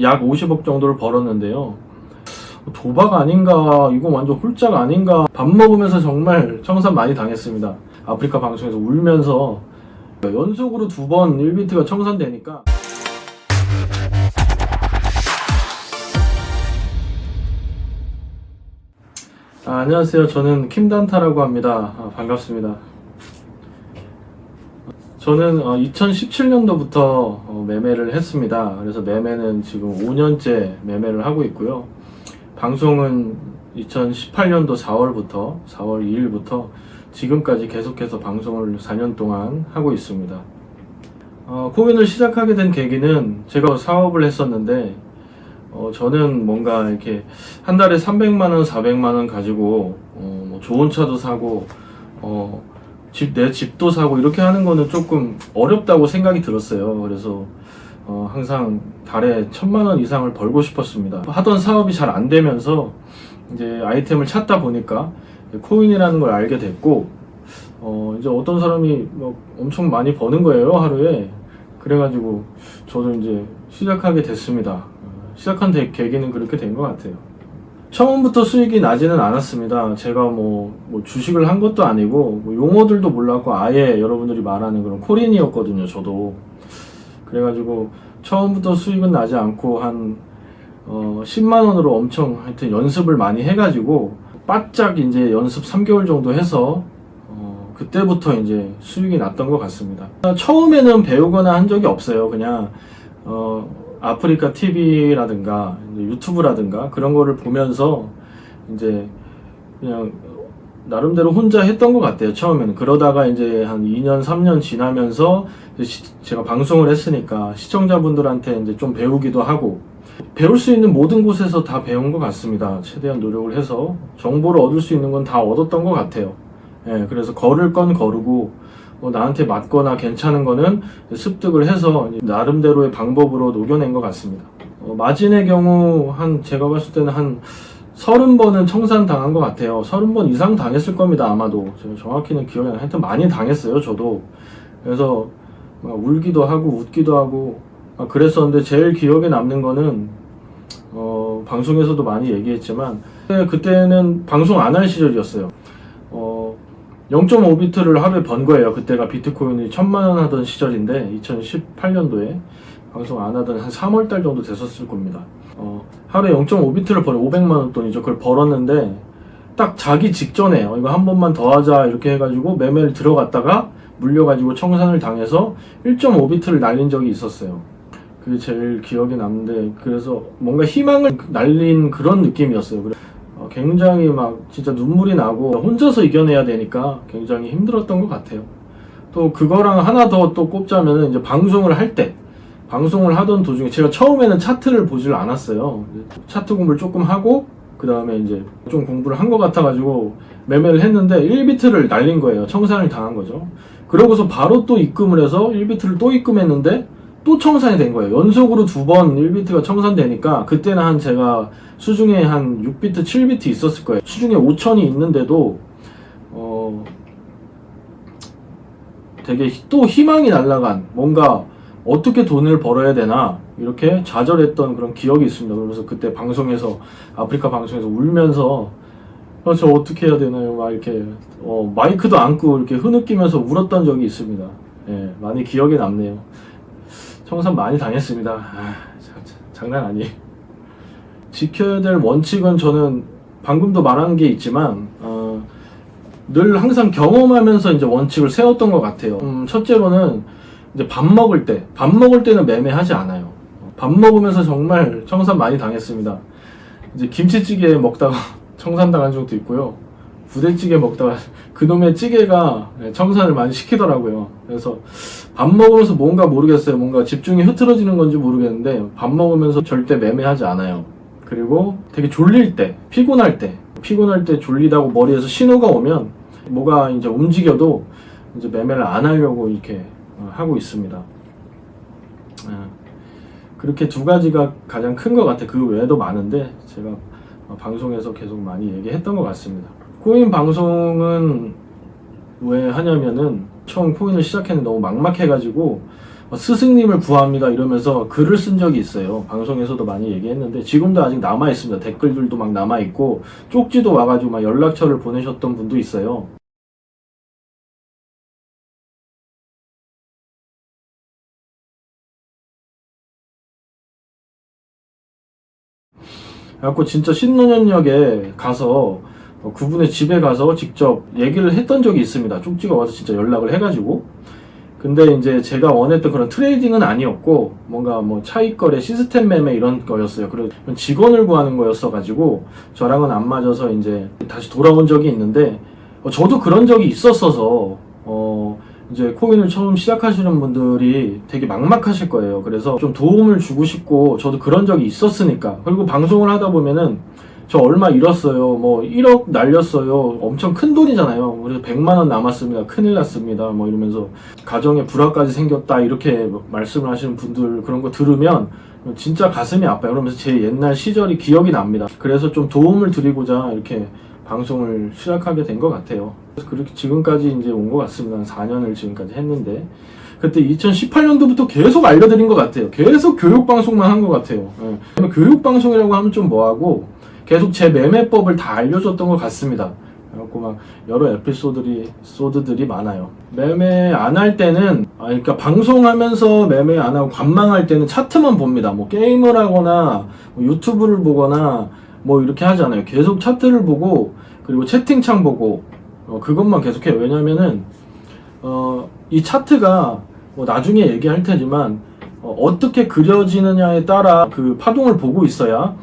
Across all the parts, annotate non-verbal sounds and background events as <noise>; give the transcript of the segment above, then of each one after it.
약 50억 정도를 벌었는데요. 도박 아닌가, 이거 완전 홀짝 아닌가. 밥 먹으면서 정말 청산 많이 당했습니다. 아프리카 방송에서 울면서 연속으로 두 번 1비트가 청산되니까. 아, 안녕하세요. 저는 킴단타라고 합니다. 아, 반갑습니다. 저는 2017년도부터 매매를 했습니다. 그래서 매매는 지금 5년째 매매를 하고 있고요. 방송은 2018년도 4월부터 4월 2일부터 지금까지 계속해서 방송을 4년 동안 하고 있습니다. 어, 코인을 시작하게 된 계기는 제가 사업을 했었는데 어, 저는 뭔가 이렇게 한 달에 300만 원, 400만 원 가지고 어, 뭐 좋은 차도 사고 어, 집, 내 집도 사고 이렇게 하는 거는 조금 어렵다고 생각이 들었어요. 그래서 어, 항상 달에 천만 원 이상을 벌고 싶었습니다. 하던 사업이 잘 안 되면서 이제 아이템을 찾다 보니까 코인이라는 걸 알게 됐고 어, 이제 어떤 사람이 뭐 엄청 많이 버는 거예요 하루에 그래가지고 저도 이제 시작하게 됐습니다. 어, 시작한 대- 계기는 그렇게 된 것 같아요. 처음부터 수익이 나지는 않았습니다. 제가 뭐, 뭐 주식을 한 것도 아니고 뭐 용어들도 몰랐고 아예 여러분들이 말하는 그런 코린이었거든요. 저도 그래가지고 처음부터 수익은 나지 않고 한 어, 10만 원으로 엄청 하여튼 연습을 많이 해가지고 바짝 이제 연습 3개월 정도 해서 어, 그때부터 이제 수익이 났던 것 같습니다. 처음에는 배우거나 한 적이 없어요. 그냥 어, 아프리카 TV라든가 유튜브라든가 그런 거를 보면서 이제 그냥 나름대로 혼자 했던 것 같아요. 처음에는 그러다가 이제 한 2년, 3년 지나면서 제가 방송을 했으니까 시청자분들한테 이제 좀 배우기도 하고 배울 수 있는 모든 곳에서 다 배운 것 같습니다. 최대한 노력을 해서 정보를 얻을 수 있는 건 다 얻었던 것 같아요. 예, 그래서 걸을 건 거르고 뭐 나한테 맞거나 괜찮은 거는 습득을 해서 나름대로의 방법으로 녹여낸 것 같습니다. 어, 마진의 경우 한 제가 봤을 때는 한 서른 번은 청산 당한 것 같아요. 서른 번 이상 당했을 겁니다. 아마도 제가 정확히는 기억이 안 나요. 하여튼 많이 당했어요. 저도 그래서 막 울기도 하고 웃기도 하고 막 그랬었는데 제일 기억에 남는 거는 어, 방송에서도 많이 얘기했지만 그때- 그때는 방송 안 할 시절이었어요. 어, 0.5비트를 하루에 번 거예요. 그때가 비트코인이 천만 원 하던 시절인데 2018년도에 방송 안 하던 한 3월 달 정도 됐었을 겁니다. 어, 하루에 0.5비트를 벌어 500만 원 돈이죠. 그걸 벌었는데 딱 자기 직전에 어, 이거 한 번만 더 하자 이렇게 해가지고 매매를 들어갔다가 물려가지고 청산을 당해서 1.5비트를 날린 적이 있었어요. 그게 제일 기억에 남는데 그래서 뭔가 희망을 날린 그런 느낌이었어요. 굉장히 막 진짜 눈물이 나고 혼자서 이겨내야 되니까 굉장히 힘들었던 것 같아요. 또 그거랑 하나 더 또 꼽자면은 이제 방송을 할 때 방송을 하던 도중에 제가 처음에는 차트를 보질 않았어요. 차트 공부를 조금 하고 그 다음에 이제 좀 공부를 한 것 같아가지고 매매를 했는데 1비트를 날린 거예요. 청산을 당한 거죠. 그러고서 바로 또 입금을 해서 1비트를 또 입금했는데 또 청산이 된 거예요. 연속으로 두 번 1비트가 청산되니까 그때는 한 제가 수중에 한 6비트, 7비트 있었을 거예요. 수중에 5천이 있는데도 어 되게 히- 또 희망이 날라간 뭔가 어떻게 돈을 벌어야 되나 이렇게 좌절했던 그런 기억이 있습니다. 그래서 그때 방송에서 아프리카 방송에서 울면서 어, 저 어떻게 해야 되나요? 막 이렇게 어, 마이크도 안고 이렇게 흐느끼면서 울었던 적이 있습니다. 예, 많이 기억에 남네요. 청산 많이 당했습니다. 아, 자- 자- 장난 아니에요. 지켜야 될 원칙은 저는 방금도 말한 게 있지만 어, 늘 항상 경험하면서 이제 원칙을 세웠던 것 같아요. 음, 첫째로는 이제 밥 먹을 때, 밥 먹을 때는 매매하지 않아요. 밥 먹으면서 정말 청산 많이 당했습니다. 이제 김치찌개 먹다가 <laughs> 청산 당한 적도 있고요. 부대찌개 먹다가 그놈의 찌개가 청산을 많이 시키더라고요. 그래서 밥 먹으면서 뭔가 모르겠어요. 뭔가 집중이 흐트러지는 건지 모르겠는데 밥 먹으면서 절대 매매하지 않아요. 그리고 되게 졸릴 때, 피곤할 때, 피곤할 때 졸리다고 머리에서 신호가 오면 뭐가 이제 움직여도 이제 매매를 안 하려고 이렇게 어, 하고 있습니다. 아, 그렇게 두 가지가 가장 큰 것 같아요. 그 외에도 많은데 제가 어, 방송에서 계속 많이 얘기했던 것 같습니다. 코인 방송은 왜 하냐면은 처음 코인을 시작했는데 너무 막막해가지고 어, 스승님을 구합니다 이러면서 글을 쓴 적이 있어요. 방송에서도 많이 얘기했는데 지금도 아직 남아 있습니다. 댓글들도 막 남아 있고 쪽지도 와가지고 막 연락처를 보내셨던 분도 있어요. 그래갖고 진짜 신논현역에 가서 어, 그분의 집에 가서 직접 얘기를 했던 적이 있습니다. 쪽지가 와서 진짜 연락을 해가지고. 근데 이제 제가 원했던 그런 트레이딩은 아니었고 뭔가 뭐 차익거래 시스템 매매 이런 거였어요. 그리고 직원을 구하는 거였어가지고 저랑은 안 맞아서 이제 다시 돌아온 적이 있는데 어, 저도 그런 적이 있었어서 어 이제 코인을 처음 시작하시는 분들이 되게 막막하실 거예요. 그래서 좀 도움을 주고 싶고 저도 그런 적이 있었으니까 그리고 방송을 하다 보면은 저 얼마 잃었어요. 뭐 1억 날렸어요. 엄청 큰 돈이잖아요. 그래서 100만 원 남았습니다. 큰일 났습니다. 뭐 이러면서 가정에 불화까지 생겼다 이렇게 말씀을 하시는 분들 그런 거 들으면 진짜 가슴이 아파요. 그러면서 제 옛날 시절이 기억이 납니다. 그래서 좀 도움을 드리고자 이렇게 방송을 시작하게 된 것 같아요. 그래서 그렇게 지금까지 이제 온 것 같습니다. 한 4년을 지금까지 했는데 그때 2018년도부터 계속 알려드린 것 같아요. 계속 교육 방송만 한 것 같아요. 예. 교육 방송이라고 하면 좀 뭐하고 계속 제 매매법을 다 알려줬던 것 같습니다. 그래갖고 막 여러 에피소드들이 소드들이 많아요. 매매 안 할 때는 아 그러니까 방송하면서 매매 안 하고 관망할 때는 차트만 봅니다. 뭐 게임을 하거나 뭐 유튜브를 보거나 뭐 이렇게 하잖아요. 계속 차트를 보고 그리고 채팅창 보고 어, 그것만 계속해요. 왜냐면은 어, 이 차트가 뭐 나중에 얘기할 테지만 어, 어떻게 그려지느냐에 따라 그 파동을 보고 있어야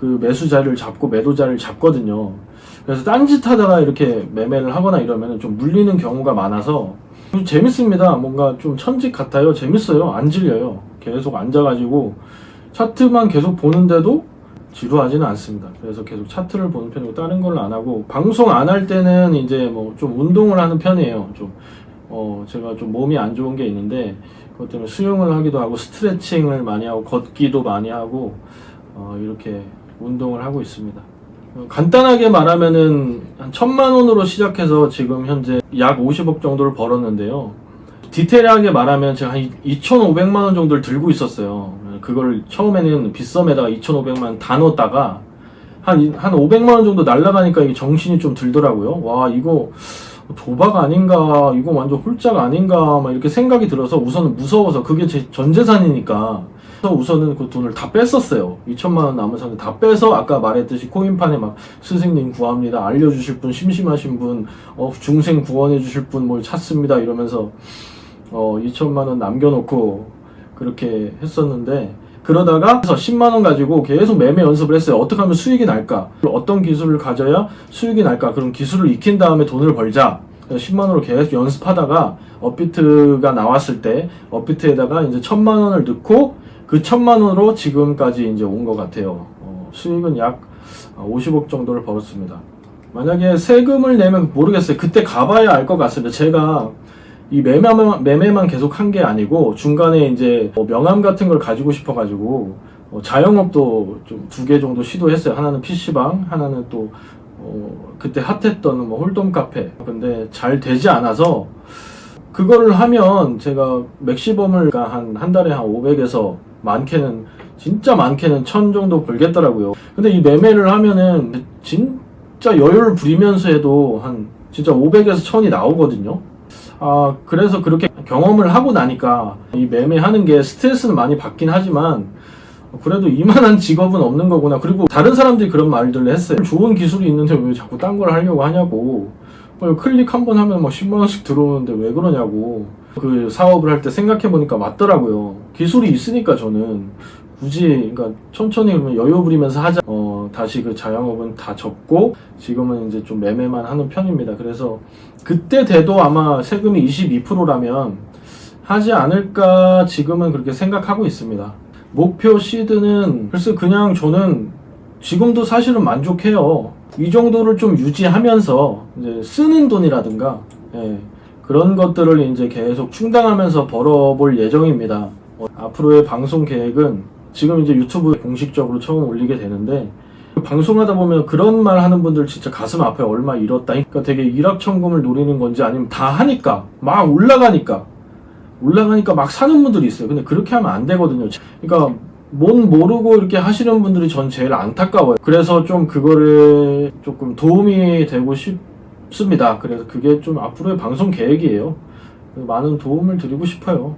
그 매수 자리를 잡고 매도 자리를 잡거든요. 그래서 딴짓 하다가 이렇게 매매를 하거나 이러면 좀 물리는 경우가 많아서 좀 재밌습니다. 뭔가 좀 천직 같아요. 재밌어요. 안 질려요. 계속 앉아가지고 차트만 계속 보는데도 지루하지는 않습니다. 그래서 계속 차트를 보는 편이고 다른 걸 안 하고 방송 안 할 때는 이제 뭐 좀 운동을 하는 편이에요. 좀 어, 제가 좀 몸이 안 좋은 게 있는데 그것 때문에 수영을 하기도 하고 스트레칭을 많이 하고 걷기도 많이 하고 어, 이렇게 운동을 하고 있습니다. 어, 간단하게 말하면은 한 천만 원으로 시작해서 지금 현재 약 50억 정도를 벌었는데요. 디테일하게 말하면 제가 한 2,500만 원 정도를 들고 있었어요. 그걸 처음에는 빗썸에다가 2,500만 원 다 넣었다가 한, 한 500만 원 정도 날라가니까 이게 정신이 좀 들더라고요. 와, 이거 도박 아닌가, 이거 완전 홀짝 아닌가, 막 이렇게 생각이 들어서 우선은 무서워서 그게 제 전 재산이니까 그래서 우선은 그 돈을 다 뺐었어요. 2천만 원 남은 상태 다 빼서 아까 말했듯이 코인판에 막 스승님 구합니다. 알려주실 분, 심심하신 분, 어, 중생 구원해 주실 분 뭘 찾습니다. 이러면서 어, 2천만 원 남겨놓고 그렇게 했었는데 그러다가 10만 원 가지고 계속 매매 연습을 했어요. 어떻게 하면 수익이 날까? 어떤 기술을 가져야 수익이 날까? 그런 기술을 익힌 다음에 돈을 벌자. 10만 원으로 계속 연습하다가 업비트가 나왔을 때 업비트에다가 이제 천만 원을 넣고 그 천만 원으로 지금까지 이제 온 것 같아요. 어, 수익은 약 50억 정도를 벌었습니다. 만약에 세금을 내면 모르겠어요. 그때 가봐야 알 것 같습니다. 제가 이 매매만, 매매만 계속 한 게 아니고 중간에 이제 뭐 명함 같은 걸 가지고 싶어가지고 어, 자영업도 좀 두 개 정도 시도했어요. 하나는 PC방, 하나는 또 어, 그때 핫했던 뭐 홀덤 카페. 근데 잘 되지 않아서 그거를 하면 제가 맥시범을 한, 한 달에 한 500에서 많게는 진짜 많게는 천 정도 벌겠더라고요. 근데 이 매매를 하면은 진짜 여유를 부리면서 해도 한 진짜 500에서 1000이 나오거든요. 아, 그래서 그렇게 경험을 하고 나니까 이 매매하는 게 스트레스는 많이 받긴 하지만 그래도 이만한 직업은 없는 거구나. 그리고 다른 사람들이 그런 말들을 했어요. 좋은 기술이 있는데 왜 자꾸 딴 걸 하려고 하냐고. 뭐 클릭 한 번 하면 막 10만원씩 들어오는데 왜 그러냐고. 그 사업을 할 때 생각해보니까 맞더라고요. 기술이 있으니까 저는 굳이, 그러니까 천천히 그러면 여유 부리면서 하자. 어, 다시 그 자영업은 다 접고 지금은 이제 좀 매매만 하는 편입니다. 그래서 그때 돼도 아마 세금이 22%라면 하지 않을까 지금은 그렇게 생각하고 있습니다. 목표 시드는 글쎄 그냥 저는 지금도 사실은 만족해요. 이 정도를 좀 유지하면서 이제 쓰는 돈이라든가 예, 그런 것들을 이제 계속 충당하면서 벌어볼 예정입니다. 어, 앞으로의 방송 계획은 지금 이제 유튜브에 공식적으로 처음 올리게 되는데 방송하다 보면 그런 말 하는 분들 진짜 가슴 아파요. 얼마 잃었다. 그러니까 되게 일확천금을 노리는 건지 아니면 다 하니까 막 올라가니까 올라가니까 막 사는 분들이 있어요. 근데 그렇게 하면 안 되거든요. 그러니까 뭔 모르고 이렇게 하시는 분들이 전 제일 안타까워요. 그래서 좀 그거를 조금 도움이 되고 싶습니다. 그래서 그게 좀 앞으로의 방송 계획이에요. 많은 도움을 드리고 싶어요.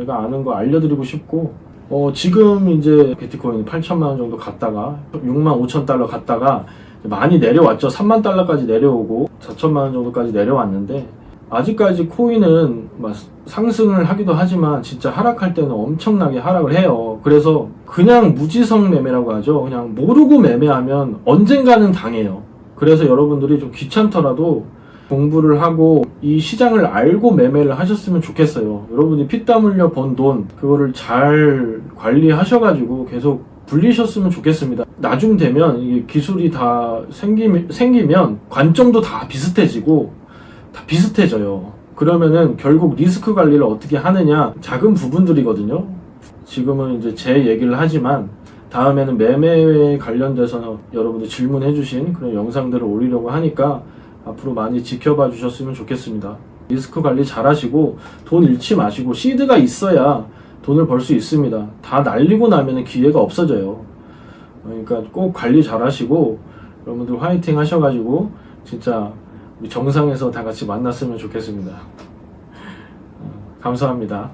제가 아는 거 알려드리고 싶고, 어, 지금 이제 비트코인 8천만 원 정도 갔다가 6만 5천 달러 갔다가 많이 내려왔죠. 3만 달러까지 내려오고 4천만 원 정도까지 내려왔는데 아직까지 코인은 막 상승을 하기도 하지만 진짜 하락할 때는 엄청나게 하락을 해요. 그래서 그냥 무지성 매매라고 하죠. 그냥 모르고 매매하면 언젠가는 당해요. 그래서 여러분들이 좀 귀찮더라도 공부를 하고 이 시장을 알고 매매를 하셨으면 좋겠어요. 여러분이 피땀 흘려 번 돈 그거를 잘 관리하셔가지고 계속 불리셨으면 좋겠습니다. 나중 되면 기술이 다 생기, 생기면 관점도 다 비슷해지고 다 비슷해져요. 그러면은 결국 리스크 관리를 어떻게 하느냐 작은 부분들이거든요. 지금은 이제 제 얘기를 하지만 다음에는 매매에 관련돼서 여러분들 질문해 주신 그런 영상들을 올리려고 하니까 앞으로 많이 지켜봐 주셨으면 좋겠습니다. 리스크 관리 잘 하시고 돈 잃지 마시고 시드가 있어야 돈을 벌 수 있습니다. 다 날리고 나면 기회가 없어져요. 그러니까 꼭 관리 잘 하시고 여러분들 화이팅 하셔가지고 진짜 정상에서 다 같이 만났으면 좋겠습니다. 어, 감사합니다.